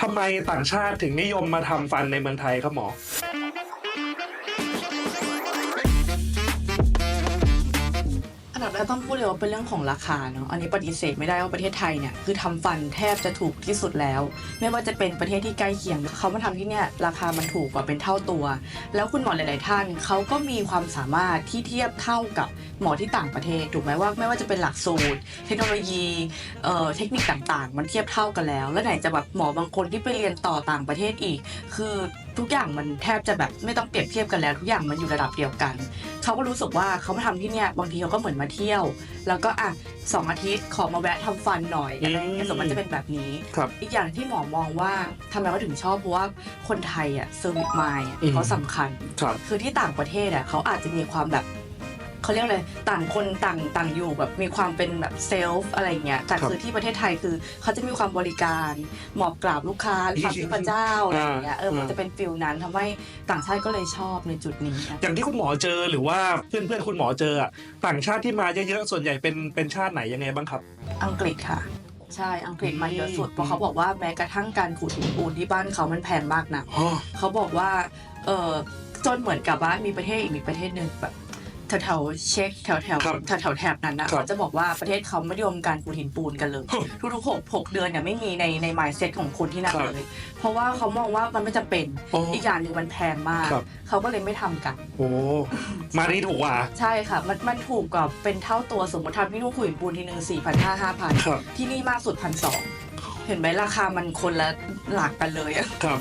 ทำไมต่างชาติถึงนิยมมาทำฟันในเมืองไทยครับหมอ กต้องพูดเลยว่าเป็นเรื่องของราคาเนาะอันนี้ปฏิเสธไม่ได้ว่าประเทศไทยเนี่ยคือทำฟันแทบจะถูกที่สุดแล้ว ไม่ว่าจะเป็นประเทศที่ใกล้เคียงเขามาทำที่เนี่ยราคามันถูกกว่าเป็นเท่าตัว แล้วคุณหมอหลาย ๆ ท่านเขาก็มีความสามารถที่เทียบเท่ากับหมอที่ต่างประเทศถูกไหมว่าไม่ว่าจะเป็นหลักสูตร เทคโนโลยีเอ่อเทคนิคต่าง ๆ มันเทียบเท่ากันแล้ว แล้วไหนจะแบบหมอบางคนที่ไปเรียนต่อต่างประเทศอีก คือทุกอย่างมันแทบจะแบบไม่ต้องเปรียบเทียบกันแล้ว ทุกอย่างมันอยู่ระดับเดียวกัน เขาก็รู้สึกว่าเขามาทำที่เนี่ยบางทีเขาก็เหมือนมาเที่ยว แล้วก็อะสองอาทิตย์ขอมาแวะทำฟันหน่อยอะไรอย่างเงี้ยอืมสมมติจะเป็นแบบนี้ครับอีกอย่างที่หมอมองว่าทำไมเขาถึงชอบเพราะว่าคนไทยอะเซอร์วิสมายอืมเขาสำคัญครับคือที่ต่างประเทศอะเขาอาจจะมีความแบบ เขาเรียกอะไรต่างคนต่างต่างอยู่แบบมีความเป็นแบบเซลฟ์อะไรอย่างเงี้ยแต่ครับคือที่ประเทศไทยคือเขาจะมีความบริการหมอบกราบลูกค้าหรือความที่พระเจ้าอะไรอย่างเงี้ยเออมันอ่าจะเป็นฟิลนั้นทำให้ต่างชาติก็เลยชอบในจุดนี้นะอย่างที่คุณหมอเจอหรือว่าเพื่อนเพื่อนๆคุณหมอเจออะต่างชาติที่มาเยอะๆส่วนใหญ่เป็นเป็นชาติไหนยังไงบ้างครับ อังกฤษค่ะใช่ อังกฤษมาเยอะสุดอืมเพราะเขาบอกว่าแม้กระทั่งการขูดหินปูนที่บ้านเขามันแพงมากนะอ๋อเขาบอกว่า เออจนเหมือนกับว่ามีประเทศอีกมีประเทศหนึ่งแบบ แถวๆเช็คแถวๆแถวครับแถวๆแถบนั้นนะครับเขาจะบอกว่าประเทศเขาไม่นิยมการขูดหินปูนกันเลยฮึทุกๆหกหกเดือนเนี่ยไม่มีในใน mindset ของคนที่นั่นครับเลย เพราะว่าเขามองว่ามันไม่จำเป็นอ๋ออีกอย่างหนึ่งมันแพงมากครับเขาก็เลยไม่ทำกัน โอ้มานี่ถูกกว่า ใช่ค่ะ มันมันถูกกว่าเป็นเท่าตัวสมมติทำที่นู่นขูดหินปูนทีหนึ่งสี่พันห้าห้าพันครับที่นี่มากสุดพันสองเห็นไหมราคามันคนละหลักกันเลยอะครับ